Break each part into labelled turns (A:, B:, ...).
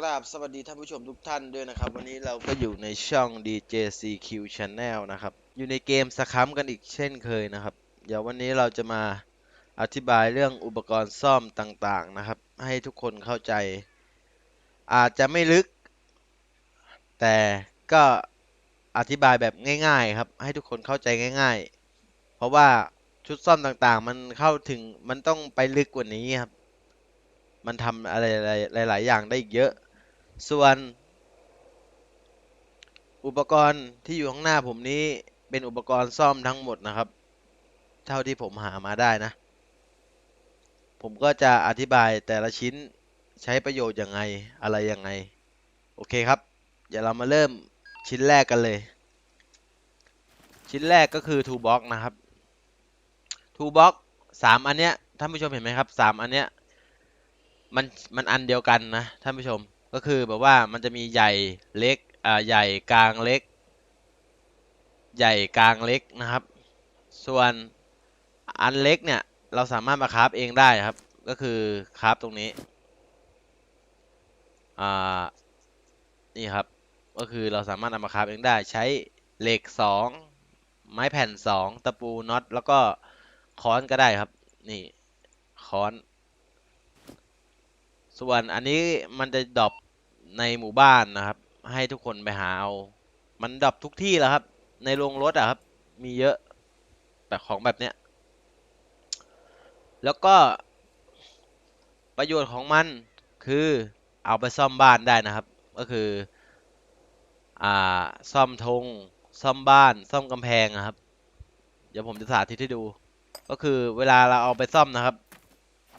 A: กราบสวัสดีท่านผู้ชมทุกท่านด้วยนะครับ วันนี้เราก็อยู่ในช่อง DJCQ Channel นะครับ อยู่ในเกมสคัมกันอีกเช่นเคยนะครับ เดี๋ยววันนี้เราจะมาอธิบายเรื่องอุปกรณ์ซ่อมต่างๆนะครับ ให้ทุกคนเข้าใจ อาจจะไม่ลึก แต่ก็อธิบายแบบง่าย ๆ ครับ ให้ทุกคนเข้าใจง่าย ๆ เพราะว่าชุดซ่อมต่างๆ มันเข้าถึงมันต้องไปลึกกว่านี้ครับมันทำอะไรหลาย ๆ อย่างได้อีกเยอะ ส่วนอุปกรณ์ที่อยู่ข้างหน้าผมนี้เป็นอุปกรณ์ซ่อมทั้งหมดนะครับ เท่าที่ผมหามาได้นะ ผมก็จะอธิบายแต่ละชิ้นใช้ประโยชน์ยังไงอะไรยังไง โอเคครับ เดี๋ยวเรามาเริ่มชิ้นแรกกันเลย ชิ้นแรกก็คือ toolbox นะครับ toolbox สามอันเนี้ยท่านผู้ชมเห็นไหมครับสามอันเนี้ยมันมันอันเดียวกันนะท่านผู้ชม ก็คือแบบว่ามันจะมีใหญ่เล็กอ่าใหญ่กลางเล็ก ใหญ่กลางเล็กนะครับ ส่วนอันเล็กเนี่ยเราสามารถมาคราฟเองได้ครับ ก็คือคราฟตรงนี้อ่านี่ครับก็คือเราสามารถนำมาคราฟเองได้ใช้เหล็กสองไม้แผ่นสองตะปูน็อตแล้วก็ค้อนก็ได้ครับ นี่ค้อน ส่วนอันนี้มันจะดรอปในหมู่บ้านนะครับ ให้ทุกคนไปหาเอา มันดรอปทุกที่แล้วครับ ในโรงรถอะครับ มีเยอะแบบของแบบเนี้ย แล้วก็ประโยชน์ของมันคือเอาไปซ่อมบ้านได้นะครับ ก็คืออ่าซ่อมธงซ่อมบ้าน ซ่อมกำแพงนะครับ เดี๋ยวผมจะสาธิตให้ดู ก็คือเวลาเราเอาไปซ่อมนะครับ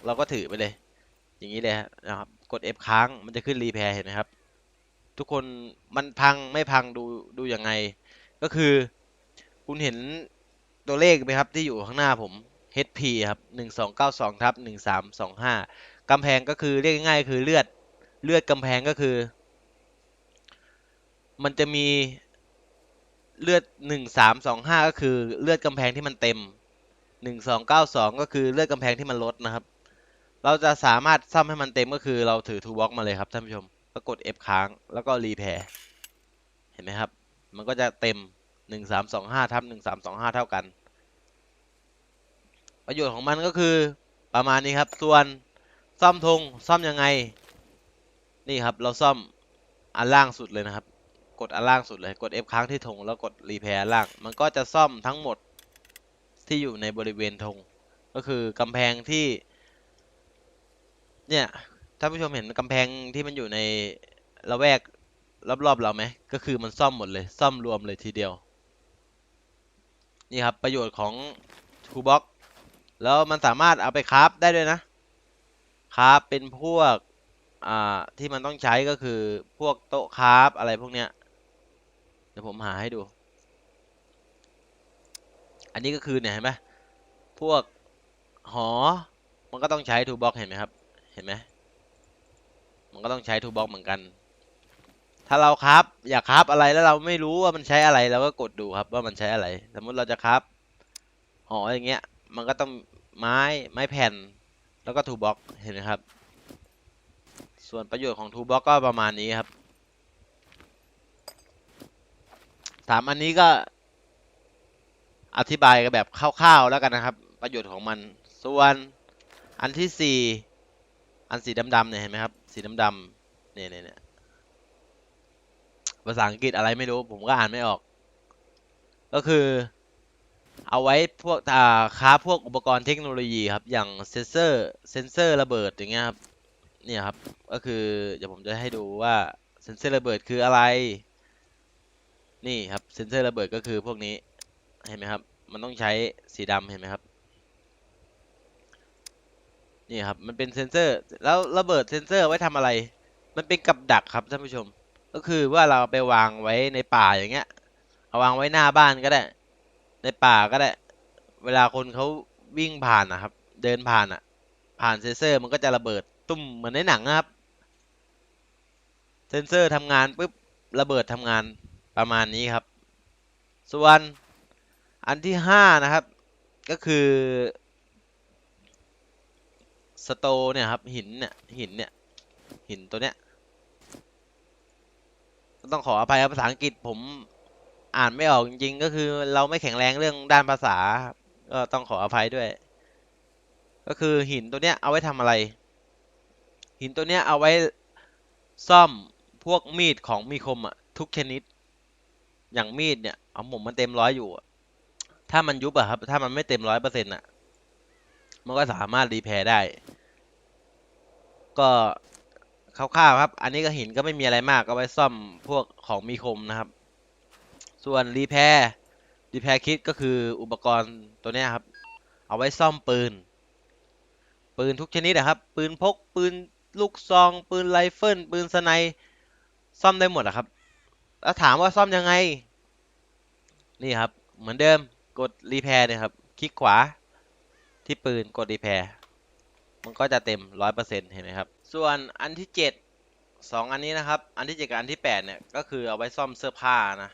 A: เราก็ถือไปเลย อย่างนี้เลยนะครับ กด F ค้างมันจะขึ้นรีแพร์เห็นไหมครับ ทุกคนมันพังไม่พังดูดูยังไง ก็คือคุณเห็นตัวเลขไหมครับที่อยู่ข้างหน้าผม HP ครับหนึ่งสองเก้าสองทับหนึ่งสามสองห้ากำแพงก็คือเรียกง่ายๆคือเลือดเลือดกำแพงก็คือ มันจะมีเลือดหนึ่งสามสองห้าก็คือเลือดกำแพงที่มันเต็มหนึ่งสองเก้าสองก็คือเลือดกำแพงที่มันลดนะครับ เราจะสามารถซ่อมให้มันเต็มก็คือเราถือทูบ็อกมาเลยครับท่านผู้ชมก็กด F ค้างแล้วก็รีแพร์เห็นไหมครับ มันก็จะเต็มหนึ่งสามสองห้าทับหนึ่งสามสองห้าเท่ากัน ประโยชน์ของมันก็คือประมาณนี้ครับ ส่วนซ่อมธงซ่อมยังไง นี่ครับเราซ่อมอันล่างสุดเลยนะครับ กดอันล่างสุดเลยกด F ค้างที่ธงแล้วกดรีแพร์ล่าง มันก็จะซ่อมทั้งหมดที่อยู่ในบริเวณธงก็คือกำแพงที่ เนี่ยท่านผู้ชมเห็นกำแพงที่มันอยู่ในละแวกรอบๆเราไหมก็คือมันซ่อมหมดเลย ซ่อมรวมเลยทีเดียว นี่ครับประโยชน์ของทูบ็อกแล้วมันสามารถเอาไปคราฟได้ด้วยนะ คราฟเป็นพวกอ่าที่มันต้องใช้ก็คือพวกโต๊ะคราฟอะไรพวกเนี้ยเดี๋ยวผมหาให้ดู อันนี้ก็คือเนี่ยเห็นไหมพวกหอ มันก็ต้องใช้ทูบ็อกเห็นไหมครับ ห็นไหมมันก็ต้องใช้ทูบ็อกเหมือนกัน ถ้าเราครับอยากครับอะไรแล้วเราไม่รู้ว่ามันใช้อะไรเราก็กดดูครับ ว่ามันใช้อะไร สมมติเราจะครับหออย่างเงี้ย มันก็ต้องไม้ไม้แผ่น แล้วก็ทูบ็อกเห็นไหมครับ ส่วนประโยชน์ของทูบ็อกก็ประมาณนี้ครับสามอันนี้ก็อธิบายกันแบบคร่าวๆแล้วกันนะครับ ประโยชน์ของมัน ส่วนอันที่สี่ อันสีดำๆเนี่ยเห็นไหมครับ สีดำๆเนี่ยเนี่ยเนี่ยภาษาอังกฤษอะไรไม่รู้ ผมก็อ่านไม่ออก ก็คือ เอาไว้พวกอ่าค้าพวกอุปกรณ์เทคโนโลยีครับ อย่างเซนเซอร์เซนเซอร์ระเบิดอย่างเงี้ยครับ เนี่ยครับ ก็คือเดี๋ยวผมจะให้ดูว่าเซนเซอร์ระเบิดคืออะไร นี่ครับเซนเซอร์ระเบิดก็คือพวกนี้ เห็นไหมครับ มันต้องใช้สีดำเห็นไหมครับ นี่ครับมันเป็นเซนเซอร์ แล้วระเบิดเซนเซอร์ไว้ทำอะไร มันเป็นกับดักครับท่านผู้ชม ก็คือว่าเราไปวางไว้ในป่าอย่างเงี้ย เอาวางไว้หน้าบ้านก็ได้ ในป่าก็ได้ เวลาคนเขาวิ่งผ่านนะครับ เดินผ่านอะ ผ่านเซนเซอร์มันก็จะระเบิดตุ้มเหมือนในหนังนะครับ เซนเซอร์ทำงานปุ๊บระเบิดทำงานประมาณนี้ครับ ส่วนอันที่ห้านะครับ ก็คือ โตเนี่ยครับหินเนี่ยหินเนี่ยหินตัวเนี้ยต้องขออภัยครับภาษาอังกฤษผมอ่านไม่ออกจริงๆ ก็คือเราไม่แข็งแรงเรื่องด้านภาษา ก็ต้องขออภัยด้วย ก็คือหินตัวเนี้ยเอาไว้ทำอะไร หินตัวเนี้ยเอาไว้ซ่อมพวกมีดของมีคมอะทุกชนิด อย่างมีดเนี่ยเอาผมมันเต็มร้อยอยู่ถ้ามันยุบอะครับ ถ้ามันไม่เต็มร้อยเปอร์เซ็นต์อะมันก็สามารถรีแพร์ได้ ก็คร่าวๆครับ อันนี้ก็หินก็ไม่มีอะไรมากก็ไว้ซ่อมพวกของมีคมนะครับ ส่วนรีแพร์รีแพร์คิดก็คืออุปกรณ์ตัวนี้ครับ เอาไว้ซ่อมปืน ปืนทุกชนิดนะครับ ปืนพกปืนลูกซองปืนไรเฟิลปืนสไนซ่อมได้หมดอะครับ แล้วถามว่าซ่อมยังไง นี่ครับ เหมือนเดิมกดรีแพร์เนี่ยครับ คลิกขวาที่ปืนกดรีแพร์ มันก็จะเต็มร้อยเปอร์เซ็นต์เห็นไหมครับ ส่วนอันที่เจ็ดสองอันนี้นะครับ อันที่เจ็ดกับอันที่แปดเนี่ย ก็คือเอาไว้ซ่อมเสื้อผ้านะ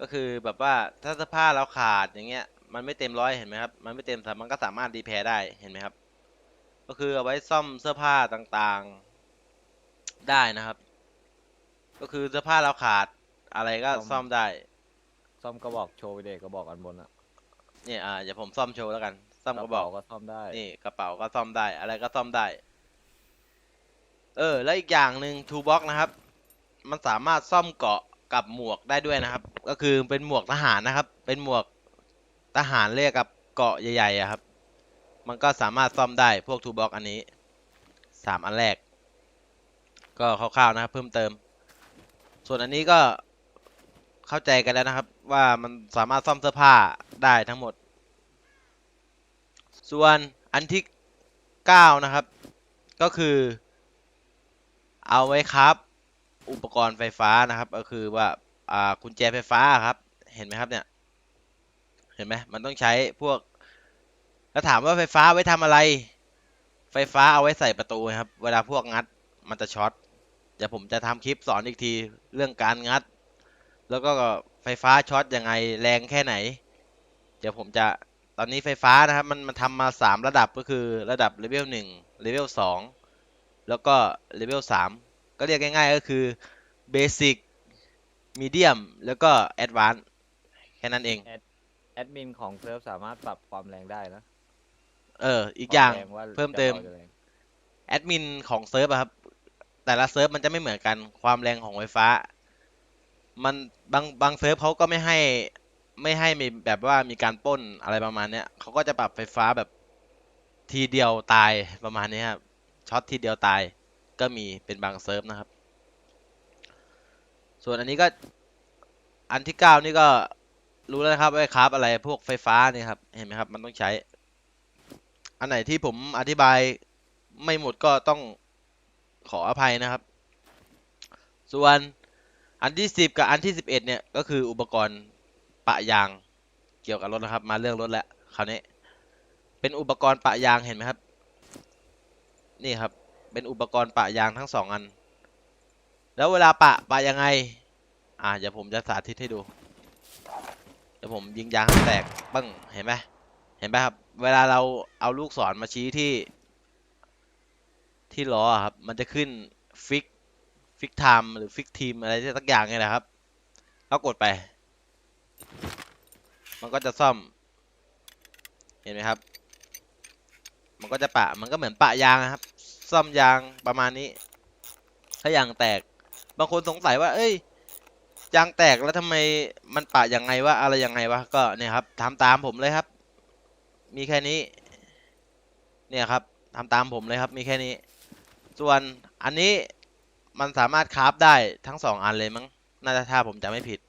A: ก็คือแบบว่าถ้าเสื้อผ้าเราขาดอย่างเงี้ย มันไม่เต็มร้อยเห็นไหมครับ มันไม่เต็มแต่มันก็สามารถรีแพร์ได้ เห็นไหมครับ ก็คือเอาไว้ซ่อมเสื้อผ้าต่างๆ ได้นะครับ ก็คือเสื้อผ้าเราขาดอะไรก็
B: ซ่อม
A: ซ่อมได้
B: ซ่อมกระบอกโชว์ไปเด็กกระบอกอันบนอะ
A: เนี่ยอ่าเดี๋ยวผมซ่อมโชว์แล้วกัน ซ่อมกระบอก
B: เป๋าก็ซ่อมได้
A: นี่กระเป๋าก็ซ่อมได้ อะไรก็ซ่อมได้ เออ แล้วอีกอย่างหนึ่งทูบ็อกนะครับ มันสามารถซ่อมเกราะกับหมวกได้ด้วยนะครับ ก็คือเป็นหมวกทหารนะครับ เป็นหมวกทหารเรียกกับเกราะใหญ่ๆอะครับ มันก็สามารถซ่อมได้พวกทูบ็อกอันนี้สามอันแรก ก็คร่าวๆนะครับ เพิ่มเติม ส่วนอันนี้ก็เข้าใจกันแล้วนะครับ ว่ามันสามารถซ่อมเสื้อผ้าได้ทั้งหมด ส่วนอันที่เก้านะครับ ก็คือ เอาไว้ครับ อุปกรณ์ไฟฟ้านะครับ ก็คือว่าอ่ากุญแจไฟฟ้าครับ เห็นไหมครับเนี่ย เห็นไหมมันต้องใช้พวก แล้วถามว่าไฟฟ้าไว้ทำอะไร ไฟฟ้าเอาไว้ใส่ประตูครับ เวลาพวกงัดมันจะช็อตเดี๋ยวผมจะทำคลิปสอนอีกทีเรื่องการงัด แล้วก็ไฟฟ้าช็อตยังไงแรงแค่ไหน เดี๋ยวผมจะ ตอนนี้ไฟฟ้านะครับมันมันทำมาสามระดับก็คือระดับเลเวลหนึ่งเลเวลสองแล้วก็เลเวลสามก็เรียกง่ายๆก็คือเบสิกมีเดียมแล้วก็แอดวานซ์แค่นั้นเอง
B: แอดมินของเซิร์ฟสามารถปรับความแรงได้นะ
A: เออ อีกอย่าง
B: ควแรงว่า
A: เพิ่มเติม
B: จะบาจะแรง
A: แอดมินของเซิร์ฟอะครับ แต่ละเซิร์ฟมันจะไม่เหมือนกันความแรงของไฟฟ้า มันบางบางเซิร์ฟเขาก็ไม่ให้ ไม่ให้มีแบบว่ามีการปล้นอะไรประมาณเนี้ยเขาก็จะปรับไฟฟ้าแบบทีเดียวตายประมาณนี้ครับช็อตทีเดียวตายก็มีเป็นบางเซิร์ฟนะครับ ส่วนอันนี้ก็อันที่เก้านี่ก็รู้แล้วนะครับว่าครับอะไรพวกไฟฟ้านี่ครับเห็นไหมครับมันต้องใช้ อันไหนที่ผมอธิบายไม่หมดก็ต้องขออภัยนะครับ ส่วนอันที่สิบกับอันที่สิบเอ็ดเนี่ยก็คืออุปกรณ์ ปะยางเกี่ยวกับรถนะครับ มาเรื่องรถแล้วคราวนี้ เป็นอุปกรณ์ปะยางเห็นไหมครับ นี่ครับ เป็นอุปกรณ์ปะยางทั้งสองอัน แล้วเวลาปะปะยังไง อ่าเดี๋ยวผมจะสาธิตให้ดูเดี๋ยวผมยิงยางให้แตกปึ้งเห็นไหมเห็นไหมครับ เวลาเราเอาลูกศรมาชี้ที่ ที่ล้อครับ มันจะขึ้นฟิกฟิกไทม์หรือฟิกทีมอะไรสักอย่างไงแหละครับแล้วกดไป มันก็จะซ่อม เห็นไหมครับ มันก็จะปะ มันก็เหมือนปะยางนะครับ ซ่อมยางประมาณนี้ ถ้ายางแตก บางคนสงสัยว่า เอ้ย ยางแตกแล้วทำไมมันปะยังไงวะ อะไรยังไงวะ ก็เนี่ยครับทำตามผมเลยครับ มีแค่นี้ เนี่ยครับทำตามผมเลยครับ มีแค่นี้ ส่วนอันนี้มันสามารถคราฟได้ทั้งสองอันเลยมั้ง น่าจะถ้าผมจำไม่ผิด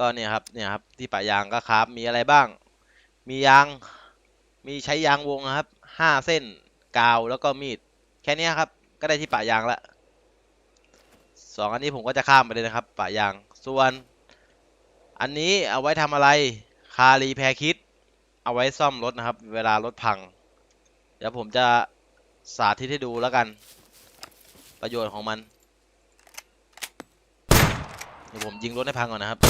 A: ก็เนี่ยครับเนี่ยครับที่ปะยางก็คราฟมีอะไรบ้าง มียางมีใช้ยางวงนะครับห้าเส้นกาวแล้วก็มีด แค่นี้ครับก็ได้ที่ปะยางละสองอันนี้ผมก็จะข้ามไปเลยนะครับปะยางส่วน อันนี้เอาไว้ทำอะไรคารีแพคิดเอาไว้ซ่อมรถนะครับ เวลารถพัง เดี๋ยวผมจะสาธิตให้ดูแล้วกัน ประโยชน์ของมันเดี๋ยวผมยิงรถให้พังก่อนนะครับ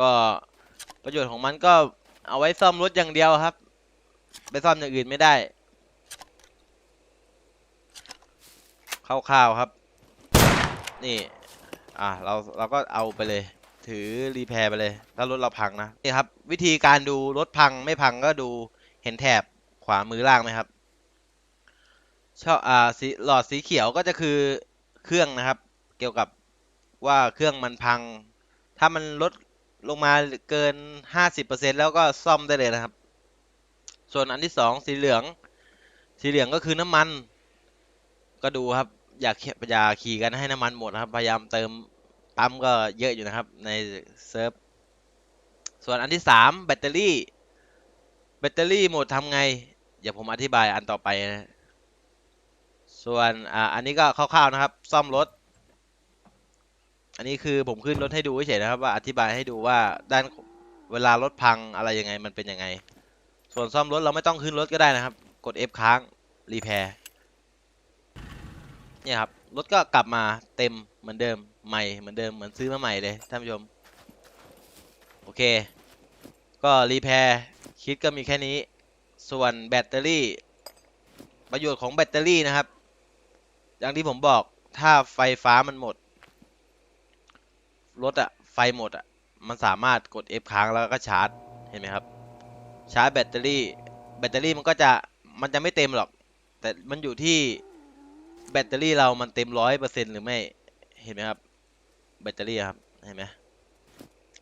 A: ก็ประโยชน์ของมันก็เอาไว้ซ่อมรถอย่างเดียวครับ ไปซ่อมอย่างอื่นไม่ได้คร่าวๆครับ นี่ อะเราเราก็เอาไปเลย ถือรีแพร์ไปเลย ถ้ารถเราพังนะนี่ครับ วิธีการดูรถพังไม่พังก็ดูเห็นแถบขวามือล่างไหมครับชอบอ่าสีหลอดสีเขียวก็จะคือเครื่องนะครับ เกี่ยวกับว่าเครื่องมันพัง ถ้ามันลด ลงมาเกิน 50%แล้วก็ซ่อมได้เลยนะครับ ส่วนอันที่สองสีเหลือง สีเหลืองก็คือน้ำมัน ก็ดูครับ อยาเขอย่าขี่กันให้น้ำมันหมดนะครับ พยายามเติมปั๊มก็เยอะอยู่นะครับในเซิร์ฟ ส่วนอันที่สามแบตเตอรี่ แบตเตอรี่หมดทำไง เดี๋ยวผมอธิบายอันต่อไปนะ ส่วนอ่าอันนี้ก็คร่าวๆนะครับ ซ่อมรถ อันนี้คือผมขึ้นรถให้ดูเฉยนะครับ ว่าอธิบายให้ดูว่าด้านเวลารถพังอะไรยังไงมันเป็นยังไง ส่วนซ่อมรถเราไม่ต้องขึ้นรถก็ได้นะครับ กด F ค้างรีแพร์เนี่ยครับรถก็กลับมาเต็มเหมือนเดิมใหม่เหมือนเดิมเหมือนซื้อมาใหม่เลยท่านผู้ชมโอเค ก็รีแพร์คิดก็มีแค่นี้ ส่วนแบตเตอรี่ ประโยชน์ของแบตเตอรี่นะครับ อย่างที่ผมบอกถ้าไฟฟ้ามันหมด รถอะไฟหมดอะมันสามารถกด F ค้างแล้วก็ชาร์จเห็นไหมครับ ชาร์จแบตเตอรี่ แบตเตอรี่มันก็จะมันจะไม่เต็มหรอก แต่มันอยู่ที่แบตเตอรี่เรามันเต็มร้อยเปอร์เซ็นหรือไม่เห็นไหมครับ แบตเตอรี่ครับเห็นไหม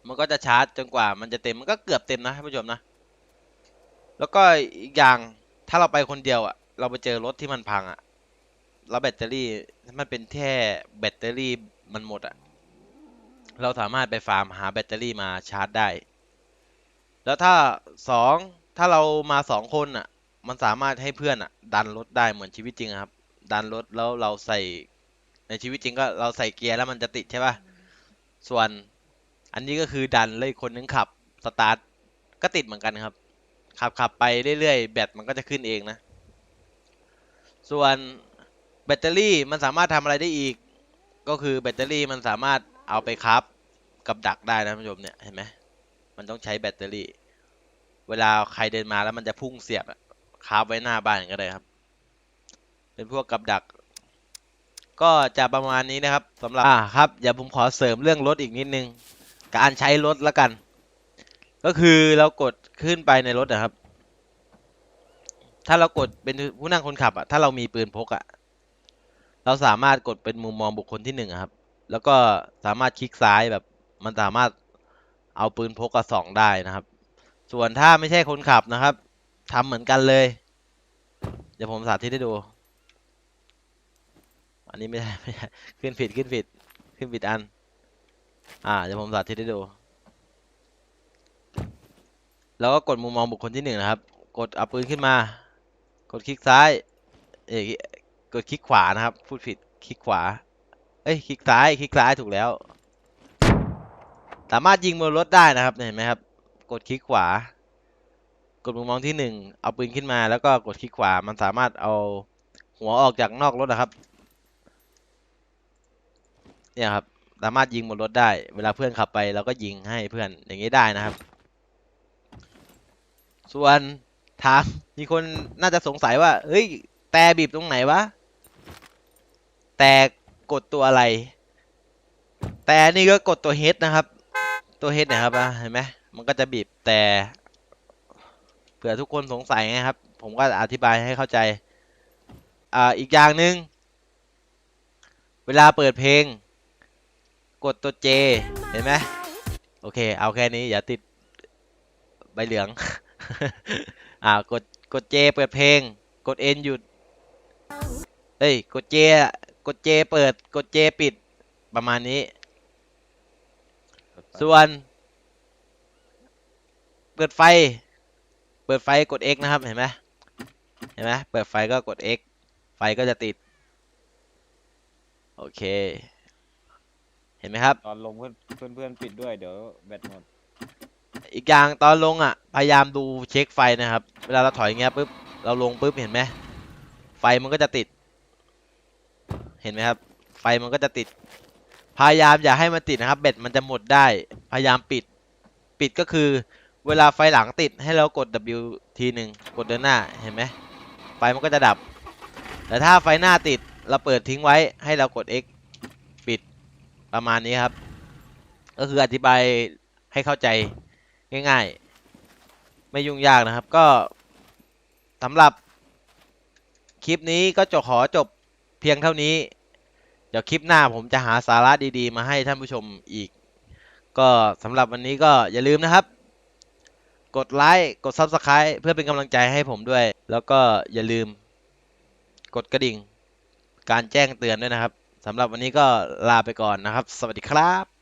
A: มันก็จะชาร์จจนกว่ามันจะเต็มมันก็เกือบเต็มนะท่านผู้ชมนะ แล้วก็อีกอย่างถ้าเราไปคนเดียวอะเราไปเจอรถที่มันพังอะแล้วแบตเตอรี่มันเป็นแค่แบตเตอรี่มันหมดอะ เราสามารถไปฟาร์มหาแบตเตอรี่มาชาร์จได้ แล้วถ้าสองถ้าเรามาสองคนอะ มันสามารถให้เพื่อนอะ ดันรถได้เหมือนชีวิตจริงครับ ดันรถแล้วเราใส่ในชีวิตจริงก็เราใส่เกียร์แล้วมันจะติดใช่ป่ะ ส่วนอันนี้ก็คือดันเลยคนนึงขับสตาร์ทก็ติดเหมือนกันครับ ขับขับไปเรื่อยๆ แบตมันก็จะขึ้นเองนะ ส่วนแบตเตอรี่มันสามารถทำอะไรได้อีก ก็คือแบตเตอรี่มันสามารถ เอาไปครับกับดักได้นะท่านผู้ชมเนี่ยเห็นไหมมันต้องใช้แบตเตอรี่ เวลาใครเดินมาแล้วมันจะพุ่งเสียบคาบไว้หน้าบ้านก็ได้ครับ เป็นพวกกับดัก ก็จะประมาณนี้นะครับสำหรับอ่าครับเดี๋ยวผมขอเสริมเรื่องรถอีกนิดนึง การใช้รถแล้วกัน ก็คือเรากดขึ้นไปในรถนะครับ ถ้าเรากดเป็นผู้นั่งคนขับอะถ้าเรามีปืนพกอะเราสามารถกดเป็นมุมมองบุคคลที่หนึ่งอะครับ แล้วก็สามารถคลิกซ้ายแบบมันสามารถเอาปืนพกกระสองได้นะครับ ส่วนถ้าไม่ใช่คนขับนะครับทำเหมือนกันเลย เดี๋ยวผมสาธิตให้ดู อันนี้ไม่ใช่ไม่ใช่ขึ้นผิดขึ้นผิด ขึ้นผิดอัน อ่าเดี๋ยวผมสาธิตให้ดู แล้วก็กดมุมมองบุคคลที่หนึ่งนะครับ กดเอาปืนขึ้นมา กดคลิกซ้าย เอ้ยกดคลิกขวานะครับ พูดผิดคลิกขวา เอ้ยคลิกซ้ายคลิกซ้ายถูกแล้ว สามารถยิงบนรถได้นะครับเห็นไหมครับ กดคลิกขวา กดมุมมองที่หนึ่งเอาปืนขึ้นมาแล้วก็กดคลิกขวา มันสามารถเอาหัวออกจากนอกรถนะครับ เนี่ยครับสามารถยิงบนรถได้ เวลาเพื่อนขับไปเราก็ยิงให้เพื่อนอย่างนี้ได้นะครับ ส่วนถามมีคนน่าจะสงสัยว่า เฮ้ย แต่บีบตรงไหนวะ แต่ กดตัวอะไร แต่นี่ก็กดตัว H นะครับ ตัว H เนะครับเห็นไหมมันก็จะบีบแต่เผื่อทุกคนสงสัยไงครับ ผมก็อธิบายให้เข้าใจ อ่าอีกอย่างหนึ่งเวลาเปิดเพลง กดตัว J เห็นไหมโอเค เอาแค่นี้อย่าติดใบเหลือง อ่ากดกด J เปิดเพลง กด N หยุด เอ้ย กด J ด J เปิดกด J ปิดประมาณนี้ ส่วน เปิดไฟ เปิดไฟกด X นะครับเห็นไหมเห็นไหมเปิดไฟก็กด X ไฟก็จะติด โอเค เห็นไหมครับ
B: ตอนลงเพื่อนเพื่อนเพื่อนปิดด้วยเดี๋ยวแบตหมด
A: อีกอย่างตอนลงอะ พยายามดูเช็คไฟนะครับ เวลาเราถอยอย่างเงี้ยปุ๊บเราลงปุ๊บเห็นไหมไฟมันก็จะติด เห็นไหมครับ ไฟมันก็จะติด พยายามอย่าให้มันติดนะครับแบตมันจะหมดได้ พยายามปิด ปิดก็คือ เวลาไฟหลังติดให้เรากด W ทีหนึ่งกดเดินหน้า เห็นไหม ไฟมันก็จะดับ แต่ถ้าไฟหน้าติดเราเปิดทิ้งไว้ให้เรากด X ปิดประมาณนี้ครับ ก็คืออธิบายให้เข้าใจง่าย ๆ ไม่ยุ่งยากนะครับ ก็สำหรับคลิปนี้ก็จะขอจบ เพียงเท่านี้ เดี๋ยวคลิปหน้าผมจะหาสาระดีๆ มาให้ท่านผู้ชมอีก ก็สำหรับวันนี้ก็อย่าลืมนะครับ กดไลค์กด Subscribe เพื่อเป็นกำลังใจให้ผมด้วย แล้วก็อย่าลืม กดกระดิ่ง การแจ้งเตือนด้วยนะครับสำหรับวันนี้ก็ลาไปก่อนนะครับ สวัสดีครับ